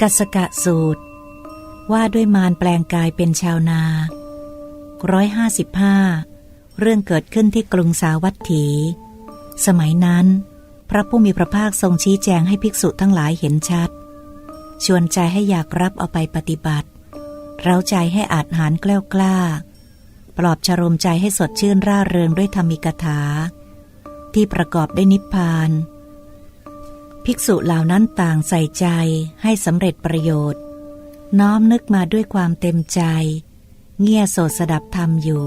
กัสกะสูตร ว่าด้วยมารแปลงกายเป็นชาวนาร้อยห้าสิบห้าเรื่องเกิดขึ้นที่กรุงสาวัตถี สมัยนั้น พระผู้มีพระภาคทรงชี้แจงให้ภิกษุทั้งหลายเห็นชัด ชวนใจให้อยากรับเอาไปปฏิบัติ เร้าใจให้อาจหารแกล้วกล้า ปลอบชโรมใจให้สดชื่นร่าเริงด้วยธรรมิกถา ที่ประกอบด้วยนิพพาน ภิกษุเหล่านั้นต่างใส่ใจให้สำเร็จประโยชน์ น้อมนึกมาด้วยความเต็มใจ เงี่ยโสดสดับธรรมอยู่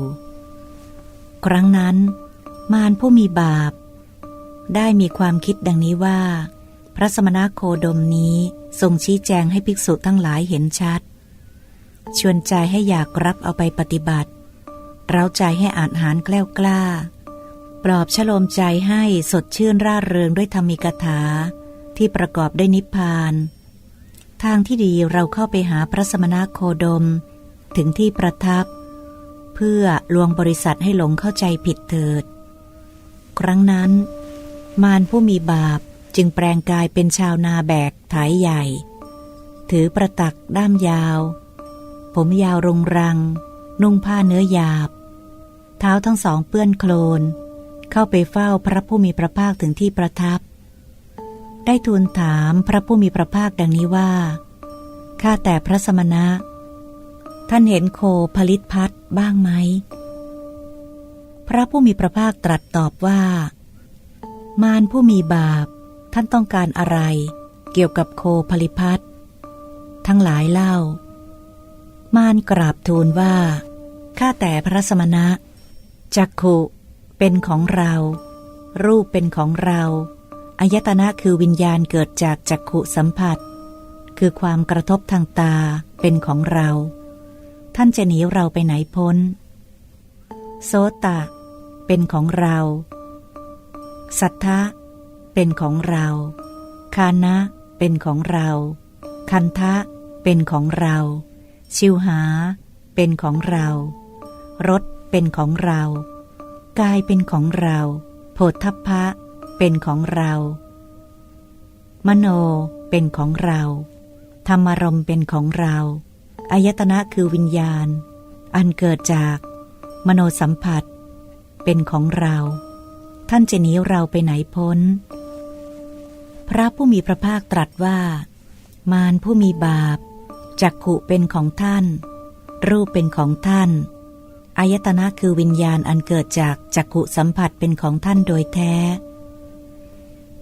ครั้งนั้น มารผู้มีบาป ได้มีความคิดดังนี้ว่า พระสมณโคดมนี้ทรงชี้แจงให้ภิกษุทั้งหลายเห็นชัด ชวนใจให้อยากรับเอาไปปฏิบัติ เราใจให้อาจหารแกล้วกล้าปลอบฉโลมใจให้สดชื่นร่าเริงด้วยธรรมิกถา ที่ประกอบด้วยนิพพาน ทางที่ดีเราเข้าไปหาพระสมณโคดม ถึงที่ประทับ เพื่อลวงบริษัทให้หลงเข้าใจผิดเถิด ครั้งนั้น มารผู้มีบาปจึงแปลงกายเป็นชาวนาแบกไถใหญ่ ถือประตักด้ามยาว ผมยาวรงรัง นุ่งผ้าเนื้อหยาบ เท้าทั้งสองเปื้อนโคลน เข้าไปเฝ้าพระผู้มีพระภาคถึงที่ประทับ ได้ทูลถามพระผู้มีพระภาคดังนี้ว่า ข้าแต่พระสมณะ ท่านเห็นโคผลิตพัดบ้างไหม พระผู้มีพระภาคตรัสตอบว่า มารผู้มีบาป ท่านต้องการอะไร เกี่ยวกับโคผลิพัดทั้งหลายเล่า มารกราบทูลว่า ข้าแต่พระสมณะ จักขุเป็นของเรา รูปเป็นของเรา อายตนะคือวิญญาณเกิดจากจักขุสัมผัส คือความกระทบทางตาเป็นของเรา ท่านจะหนีเราไปไหนพ้น โสตะ เป็นของเรา สัทธะ เป็นของเรา คานะ เป็นของเรา คันทะ เป็นของเรา ชิวหา เป็นของเรารสเป็นของเรา กายเป็นของเราโผฏฐัพพะ เป็นของเรา มโนเป็นของเรา ธรรมารมเป็นของเราอายตนะคือวิญญาณ อันเกิดจาก มโนสัมผัส เป็นของเรา ท่านจะหนีเราไปไหนพ้น พระผู้มีพระภาคตรัสว่า มารผู้มีบาปจักขุเป็นของท่าน รูปเป็นของท่านอายตนะคือวิญญาณอันเกิดจากจักขุสัมผัสเป็นของท่านโดยแท้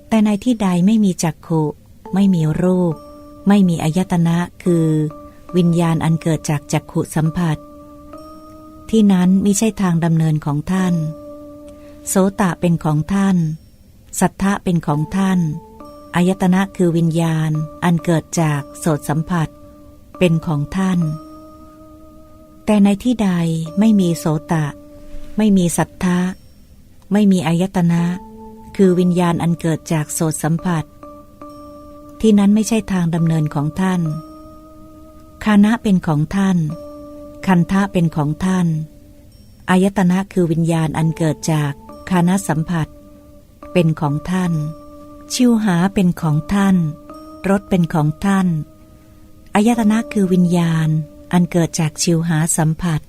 แต่ในที่ใดไม่มีจักขุ ไม่มีรูป ไม่มีอายตนะคือ วิญญาณอันเกิดจากจักขุสัมผัส ที่นั้นไม่ใช่ทางดำเนินของท่าน โสตะเป็นของท่าน สัทธะเป็นของท่านอายตนะคือวิญญาณอันเกิดจากโสตสัมผัส เป็นของท่าน แต่ในที่ใดไม่มีโสตะ ไม่มีสัทธะ ไม่มีอายตนะ คือวิญญาณอันเกิดจากโสตสัมผัส ที่นั้นไม่ใช่ทางดำเนินของท่าน คานะเป็นของท่าน คันทะเป็นของท่าน อายตนะคือวิญญาณอันเกิดจากคานะสัมผัส เป็นของท่าน ชิวหาเป็นของท่าน รสเป็นของท่าน อายตนะคือวิญญาณอันเกิดจากชิวหาสัมผัส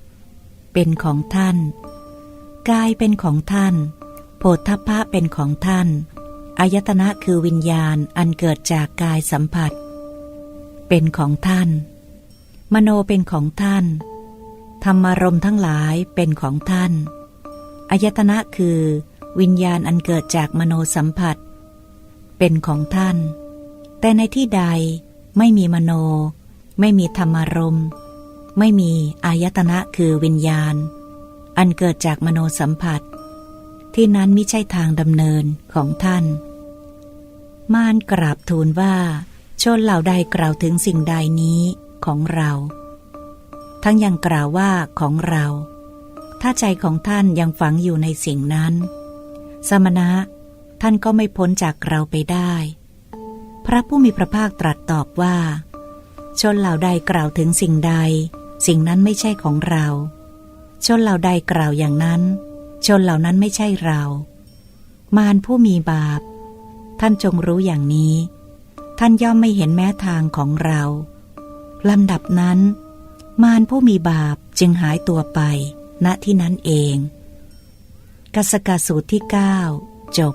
เป็นของท่าน กายเป็นของท่าน โพธพะเป็นของท่าน อายตนะคือวิญญาณอันเกิดจากกายสัมผัส เป็นของท่าน มโนเป็นของท่าน ธรรมารมทั้งหลายเป็นของท่าน อายตนะคือ วิญญาณอันเกิดจากมโนสัมผัส เป็นของท่าน แต่ในที่ใดไม่มีมโน ไม่มีธรรมารมไม่มีอายตนะคือวิญญาณ อันเกิดจากมโนสัมผัส ที่นั้นไม่ใช่ทางดำเนินของท่านมารกราบทูลว่า ชนเหล่าใดกล่าวถึงสิ่งใดนี้ของเรา ทั้งยังกล่าวว่าของเรา ถ้าใจของท่านยังฝังอยู่ในสิ่งนั้น สมณะ ท่านก็ไม่พ้นจากเราไปได้ พระผู้มีพระภาคตรัสตอบว่า ชนเหล่าใดกล่าวถึงสิ่งใด สิ่งนั้นไม่ใช่ของเรา ชนเหล่าใดกล่าวอย่างนั้น ชนเหล่านั้นไม่ใช่เรา มารผู้มีบาป ท่านจงรู้อย่างนี้ ท่านย่อมไม่เห็นแม้ทางของเราลำดับนั้น มารผู้มีบาปจึงหายตัวไป ณที่นั้นเอง กัสกสูตรที่ 9 จบ